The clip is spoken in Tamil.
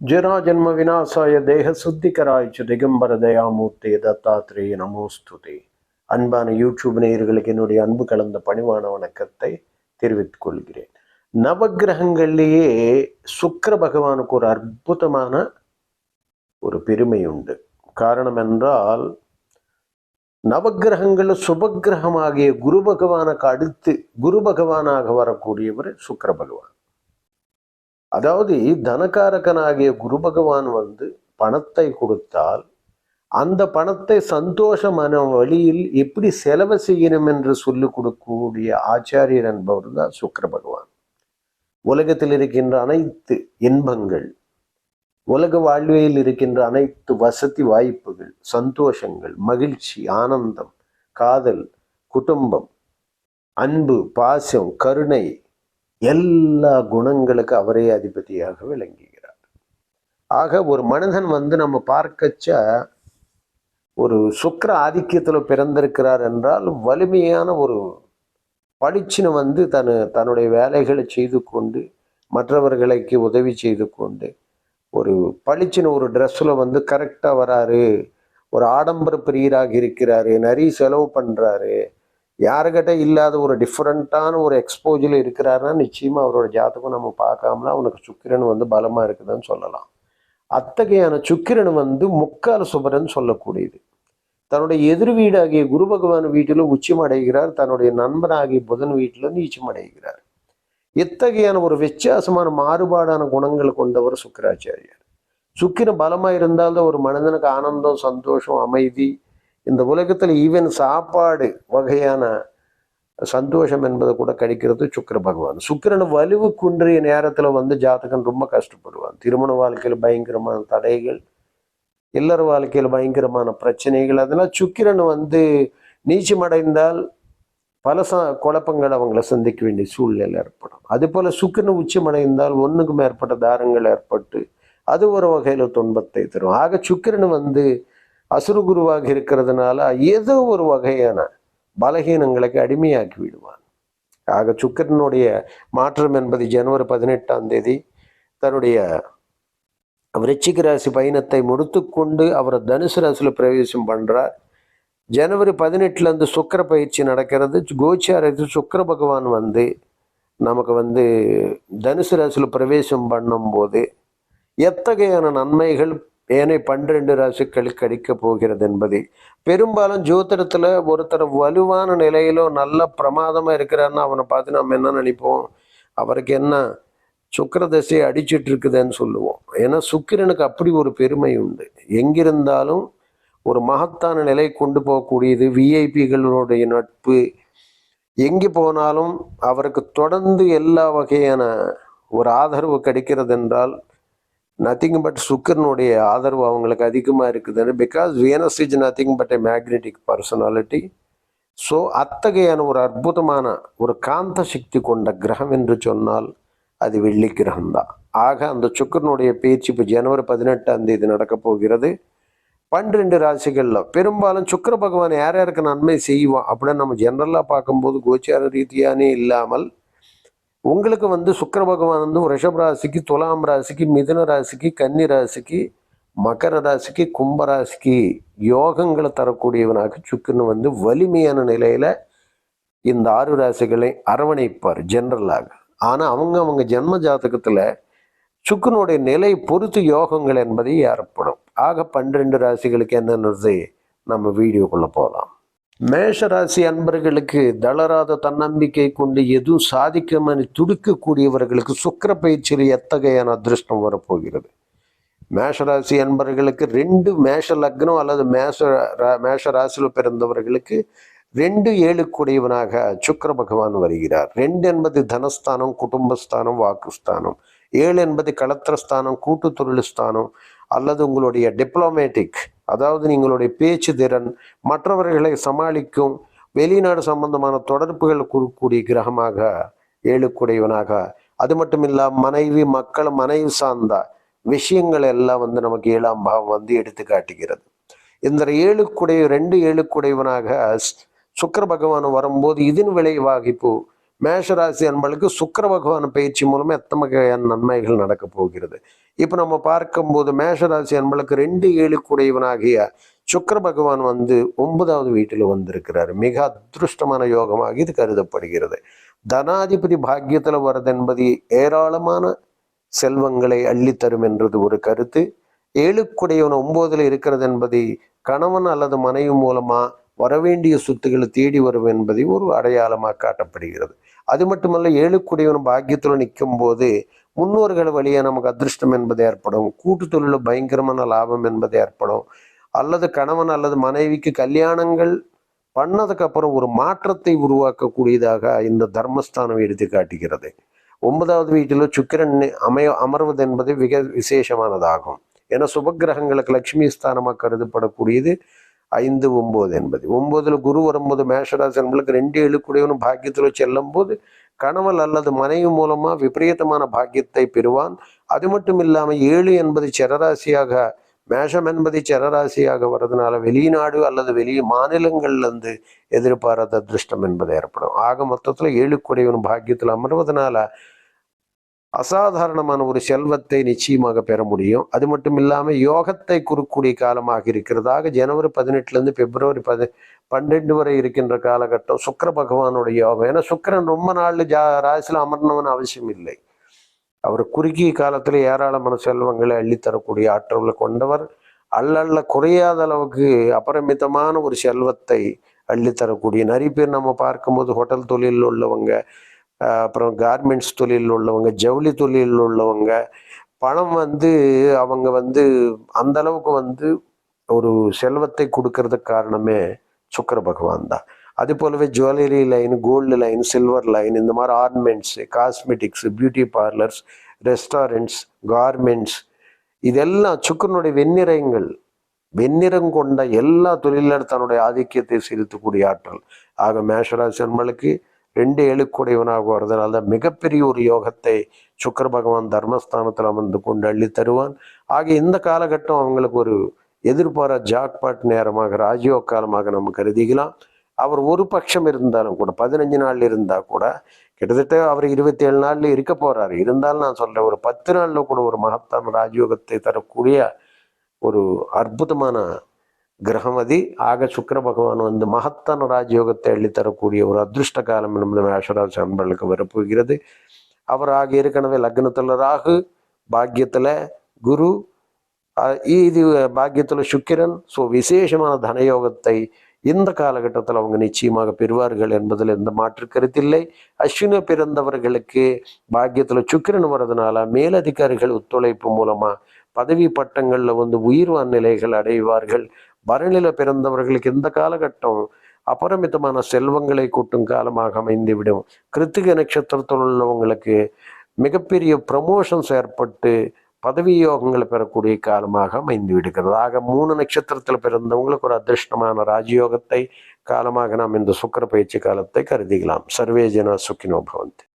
ಜರಾಜನ್ಮ ವಿನಾಶಾಯ ದೇಹ சுத்திகராய்ச்சு திகம்பர தயாமூர்த்தி தத்தாத்திரேய நமோஸ்துதே அன்பான யூடியூப் நேயர்களுக்கு என்னுடைய அன்பு கலந்த பணிவான வணக்கத்தை தெரிவித்துக் கொள்கிறேன் நவக்கிரகங்கள்லேயே சுக்கிர பகவானுக்கு ஒரு அற்புதமான ஒரு பெருமை உண்டு காரணம் என்றால் நவக்கிரகங்கள் சுபகிரகமாகிய குரு பகவானுக்கு அடுத்து குரு பகவானாக வரக்கூடியவர் சுக்கர பகவான். அதாவது தனகாரகனாகிய குரு பகவான் வந்து பணத்தை கொடுத்தால் அந்த பணத்தை சந்தோஷமான வழியில் எப்படி செலவு செய்யணும் என்று சொல்லிக் கொடுக்கக்கூடிய ஆச்சாரியர் என்பவர் தான் சுக்கர பகவான். உலகத்தில் இருக்கின்ற அனைத்து இன்பங்கள் உலக வாழ்வியல் இருக்கின்ற அனைத்து வசதி வாய்ப்புகள் சந்தோஷங்கள் மகிழ்ச்சி ஆனந்தம் காதல் குடும்பம் அன்பு பாசம் கருணை எல்லா குணங்களுக்கு அவரே அதிபதியாக விளங்குகிறார். ஆக ஒரு மனிதன் வந்து நம்ம பார்க்கச்ச ஒரு சுக்கர ஆதிக்கத்தில் பிறந்திருக்கிறார் என்றால் வலிமையான ஒரு பளிச்சினை வந்து தன் தன்னுடைய வேலைகளை செய்து கொண்டு மற்றவர்களுக்கு உதவி செய்து கொண்டு ஒரு பளிச்சுன்னு ஒரு ட்ரெஸ்ஸில் வந்து கரெக்டாக வராரு. ஒரு ஆடம்பர பிரியராக இருக்கிறாரு. நிறைய செலவு பண்ணுறாரு யாருக்கிட்ட இல்லாத ஒரு டிஃப்ரெண்ட்டான ஒரு எக்ஸ்போஜில் இருக்கிறாருன்னா நிச்சயமாக அவரோட ஜாதகம் நம்ம பார்க்காமல அவனுக்கு சுக்கிரன் வந்து பலமாக இருக்குதுன்னு சொல்லலாம். அத்தகையான சுக்கிரன் வந்து முக்கால சுபரன் சொல்லக்கூடியது. தன்னுடைய எதிர் வீடாகிய குரு பகவான் வீட்டிலும் உச்சம் அடைகிறார். தன்னுடைய நண்பனாகிய புதன் வீட்டிலும் நீச்சம் அடைகிறார். இத்தகையான ஒரு வித்தியாசமான மாறுபாடான குணங்கள் கொண்டவர் சுக்கராச்சாரியார். சுக்கிரன் பலமாக இருந்தால்தான் ஒரு மனிதனுக்கு ஆனந்தம் சந்தோஷம் அமைதி. இந்த உலகத்தில் ஈவன் சாப்பாடு வகையான சந்தோஷம் என்பதை கூட கிடைக்கிறது சுக்கிர பகவான். சுக்கிரன் வலுவு குன்றிய நேரத்தில் வந்து ஜாதகன் ரொம்ப கஷ்டப்படுவான். திருமண வாழ்க்கையில் பயங்கரமான தடைகள் இல்லற வாழ்க்கையில் பயங்கரமான பிரச்சனைகள் அதெல்லாம் சுக்கிரன் வந்து நீச்சமடைந்தால் பல ச குழப்பங்கள் அவங்கள சந்திக்க வேண்டிய சூழ்நிலை ஏற்படும். அது போல சுக்கிரன் உச்சமடைந்தால் ஒன்றுக்கு மேற்பட்ட தாரங்கள் ஏற்பட்டு அது ஒரு வகையில் துன்பத்தை தரும். ஆக சுக்கிரன் வந்து அசுரகுருவாக இருக்கிறதுனால ஏதோ ஒரு வகையான பலகீனங்களுக்கு அடிமையாக்கி விடுவான். ஆக சுக்கரனுடைய மாற்றம் என்பது ஜனவரி பதினெட்டாம் தேதி தன்னுடைய விருச்சிக ராசி பயணத்தை முடித்துக்கொண்டு அவர் தனுசு ராசியில் பிரவேசம் பண்ணுறார் ஜனவரி பதினெட்டுலேருந்து சுக்கர பயிற்சி நடக்கிறது. கோச்சாரத்தில் சுக்கர பகவான் வந்து நமக்கு வந்து தனுசு ராசியில் பிரவேசம் பண்ணும்போது எத்தகையான நன்மைகள் ஏனை பன்னிரண்டு ராசிகளுக்கு அடிக்க போகிறது என்பது. பெரும்பாலும் ஜோதிடத்தில் ஒருத்தர் வலுவான நிலையிலோ நல்ல பிரமாதமாக இருக்கிறான்னு அவனை பார்த்து நம்ம என்ன நினைப்போம்? அவருக்கு என்ன சுக்கர தசையை அடிச்சிட்டு இருக்குதுன்னு சொல்லுவோம். ஏன்னா சுக்கிரனுக்கு அப்படி ஒரு பெருமை உண்டு. எங்கிருந்தாலும் ஒரு மகத்தான நிலை கொண்டு போகக்கூடியது விஐபிகளுடைய நட்பு. எங்கே போனாலும் அவருக்கு தொடர்ந்து எல்லா வகையான ஒரு ஆதரவு கிடைக்கிறது என்றால் நத்திங் பட் சுக்கரனுடைய ஆதரவு அவங்களுக்கு அதிகமாக இருக்குதுன்னு because Venus is nothing but a magnetic personality so அத்தகையான ஒரு அற்புதமான ஒரு காந்த சக்தி கொண்ட கிரகம் என்று சொன்னால் அது வெள்ளி கிரகம்தான். ஆக அந்த சுக்கரனுடைய பேச்சு இப்போ ஜனவரி பதினெட்டாம் தேதி நடக்கப் போகிறது. பன்னிரெண்டு ராசிகளில். பெரும்பாலும் சுக்கர பகவான் யார் யாருக்கு நன்மை செய்வான் அப்படின்னு நம்ம ஜென்ரலாக பார்க்கும்போது கோச்சார ரீதியானே இல்லாமல் உங்களுக்கு வந்து சுக்கர பகவான் வந்து ரிஷப் ராசிக்கு துலாம் ராசிக்கு மிதுன ராசிக்கு கன்னி ராசிக்கு மகர ராசிக்கு கும்ப ராசிக்கு யோகங்களை தரக்கூடியவனாக சுக்கரன் வந்து வலிமையான நிலையில் இந்த ஆறு ராசிகளை அரவணைப்பார் ஜென்ரலாக ஆனால் அவங்க அவங்க ஜென்ம ஜாதகத்தில் சுக்கனுடைய நிலை பொறுத்து யோகங்கள் என்பதை ஏற்படும். ஆக பன்னிரெண்டு ராசிகளுக்கு என்னென்னது நம்ம வீடியோக்குள்ளே போகலாம் மேஷ ராசி அன்பர்களுக்கு தளராத தன்னம்பிக்கை கொண்டு எதுவும் சாதிக்கமனு துடிக்கக்கூடியவர்களுக்கு சுக்கர பயிற்சியில் எத்தகையான அதிருஷ்டம் வரப்போகிறது? மேஷராசி அன்பர்களுக்கு ரெண்டு மேஷ லக்னம் அல்லது மேஷ மேஷ ராசியில் பிறந்தவர்களுக்கு ரெண்டு ஏழுக்குடையவனாக சுக்கர பகவான் வருகிறார். ரெண்டு என்பது தனஸ்தானம் குடும்பஸ்தானம் வாக்குஸ்தானம். ஏழு என்பது களத்திரஸ்தானம் கூட்டு தொழில் ஸ்தானம். அல்லது உங்களுடைய டிப்ளமேட்டிக் அதாவது நீங்களுடைய பேச்சு திறன் மற்றவர்களை சமாளிக்கும் வெளிநாடு சம்பந்தமான தொடர்புகள் கூறக்கூடிய கிரகமாக ஏழுக்குடையவனாக. அது மட்டும் இல்லாம மனைவி மக்கள் மனைவி சார்ந்த விஷயங்கள் எல்லாம் வந்து நமக்கு ஏழாம் பாவம் வந்து எடுத்து காட்டுகிறது. இந்த ஏழுக்குடைய ரெண்டு ஏழுக்குடையவனாக சுக்கர பகவான் வரும்போது இதன் விளைவாக இப்போ மேஷராசி அன்பளுக்கு சுக்கர பகவான் பயிற்சி மூலமாக எத்தனை வகையான நன்மைகள் நடக்க போகிறது. இப்போ நம்ம பார்க்கும்போது மேஷராசி அன்பளுக்கு ரெண்டு ஏழுக்குடையவனாகிய சுக்கர பகவான் வந்து ஒன்பதாவது வீட்டில் வந்திருக்கிறார். மிக அதிருஷ்டமான யோகமாக இது கருதப்படுகிறது. தனாதிபதி பாக்கியத்தில் வர்றது என்பது ஏராளமான செல்வங்களை அள்ளித்தரும் என்றது ஒரு கருத்து. ஏழுக்குடையவன் ஒன்பதுல இருக்கிறது என்பது கணவன் அல்லது மனைவி மூலமாக வரவேண்டிய சொத்துக்களை தேடி வரும் என்பதை ஒரு அடையாளமாக காட்டப்படுகிறது. அது மட்டுமல்ல ஏழுக்குடையவன் பாக்கியத்தில் நிற்கும் போது முன்னோர்கள் வழியாக நமக்கு அதிர்ஷ்டம் என்பது ஏற்படும். கூட்டு தொழிலில் பயங்கரமான லாபம் என்பது ஏற்படும். அல்லது கணவன் அல்லது மனைவிக்கு கல்யாணங்கள் பண்ணதுக்கு அப்புறம் ஒரு மாற்றத்தை உருவாக்கக்கூடியதாக இந்த தர்மஸ்தானம் எடுத்து காட்டுகிறது. ஒன்பதாவது வீட்டில் சுக்கிரன் அமைய அமர்வது என்பது மிக விசேஷமானதாகும். ஏன்னா சுபகிரகங்களுக்கு லட்சுமி ஸ்தானமாக கருதப்படக்கூடியது. ஐந்து ஒம்பது என்பது. ஒம்பதுல குரு வரும்போது மேஷராசி நம்மளுக்கு ரெண்டு எழுக்குடையவனும் பாக்கியத்தில் செல்லும் போது கணவன் அல்லது மனைவி மூலமா விபரீதமான பாக்கியத்தை பெறுவான். அது மட்டும் இல்லாமல் ஏழு என்பது சரராசியாக மேஷம் என்பது சரராசியாக வர்றதுனால வெளிநாடு அல்லது வெளி மாநிலங்கள்லேருந்து எதிர்பாராத அதிருஷ்டம் என்பது ஏற்படும். ஆக மொத்தத்தில் ஏழுக்குடையவன் பாக்கியத்தில் அமர்வதனால அசாதாரணமான ஒரு செல்வத்தை நிச்சயமாக பெற முடியும். அது மட்டும் இல்லாமல் யோகத்தை குறுக்கூடிய காலமாக இருக்கிறதாக ஜனவரி பதினெட்டுலேருந்து பிப்ரவரி பதி பன்னெண்டு வரை இருக்கின்ற காலகட்டம் சுக்கர பகவானுடைய யோகம். ஏன்னா சுக்கரன் ரொம்ப நாள் ஜா ராசியில் அமரணவன் அவசியம் இல்லை. அவர் குறுகிய காலத்தில் ஏராளமான செல்வங்களை அள்ளித்தரக்கூடிய ஆற்றலை கொண்டவர். அல்லல்ல குறையாத அளவுக்கு அபரிமிதமான ஒரு செல்வத்தை அள்ளித்தரக்கூடிய. நிறைய பேர் நம்ம பார்க்கும்போது ஹோட்டல் தொழிலில் உள்ளவங்க அப்புறம் கார்மெண்ட்ஸ் தொழிலில் உள்ளவங்க ஜவுளி தொழிலில் உள்ளவங்க பணம் வந்து அவங்க வந்து அந்த அளவுக்கு வந்து ஒரு செல்வத்தை கொடுக்கறதுக்கு காரணமே சுக்கர பகவான் தான். அது போலவே jewellery line gold line silver line இந்த மாதிரி ornaments cosmetics beauty parlours restaurants garments இதெல்லாம் சுக்கரனுடைய வெண்ணிறங்கள் வெண்ணிறம் கொண்ட எல்லா தொழிலும் தன்னுடைய ஆதிக்கத்தை செலுத்தக்கூடிய ஆற்றல். ஆக மேஷராசி நம்மளுக்கு ரெண்டு எழுக்குடையவனாக வருவதனால தான் மிகப்பெரிய ஒரு யோகத்தை சுக்கர பகவான் தர்மஸ்தானத்தில் அமர்ந்து கொண்டு அள்ளி தருவான். ஆக இந்த காலகட்டம் அவங்களுக்கு ஒரு எதிர்பாரா ஜாக்பாட் நேரமாக ராஜயோக காலமாக நம்ம கருதிக்கலாம். அவர் ஒரு பட்சம் இருந்தாலும் கூட பதினஞ்சு நாள் இருந்தால் கூட கிட்டத்தட்ட அவர் இருபத்தி ஏழு நாளில் இருக்க போகிறாரு இருந்தாலும் நான் சொல்கிறேன் ஒரு பத்து நாளில் கூட ஒரு மகத்தான ராஜயோகத்தை தரக்கூடிய ஒரு அற்புதமான கிரகமதி ஆக சுக்கர பகவான் வந்து மகத்தான ராஜயோகத்தை அள்ளித்தரக்கூடிய ஒரு அதிருஷ்ட காலம் என்பது மேஷராசி அன்பர்களுக்கு வரப்போகிறது. அவர் ஆக ஏற்கனவே லக்னத்தில் ராகு பாக்கியத்தில் குரு இது பாக்கியத்தில் சுக்கிரன். ஸோ விசேஷமான தனயோகத்தை இந்த காலகட்டத்தில் அவங்க நிச்சயமாக பெறுவார்கள் என்பதில் எந்த மாற்று கருத்தில்லை அஸ்வின பிறந்தவர்களுக்கு பாக்கியத்தில் சுக்கிரன் வர்றதுனால மேலதிகாரிகள் ஒத்துழைப்பு மூலமாக பதவி பட்டங்களில் வந்து உயிர்வான் நிலைகள் அடைவார்கள். வரநில பிறந்தவர்களுக்கு இந்த காலகட்டம்? அபரிமிதமான செல்வங்களை கூட்டும் காலமாக அமைந்துவிடும். கிருத்திக நட்சத்திரத்தில் உள்ளவங்களுக்கு மிகப்பெரிய ப்ரமோஷன்ஸ் ஏற்பட்டு பதவி யோகங்களை பெறக்கூடிய காலமாக அமைந்து விடுகிறது ஆக மூணு நட்சத்திரத்தில் பிறந்தவங்களுக்கு ஒரு அதிர்ஷ்டமான ராஜயோகத்தை காலமாக நாம் இந்த சுக்கர பயிற்சி காலத்தை கருதிக்கலாம் சர்வேஜன சுக்கினோ பவந்தி.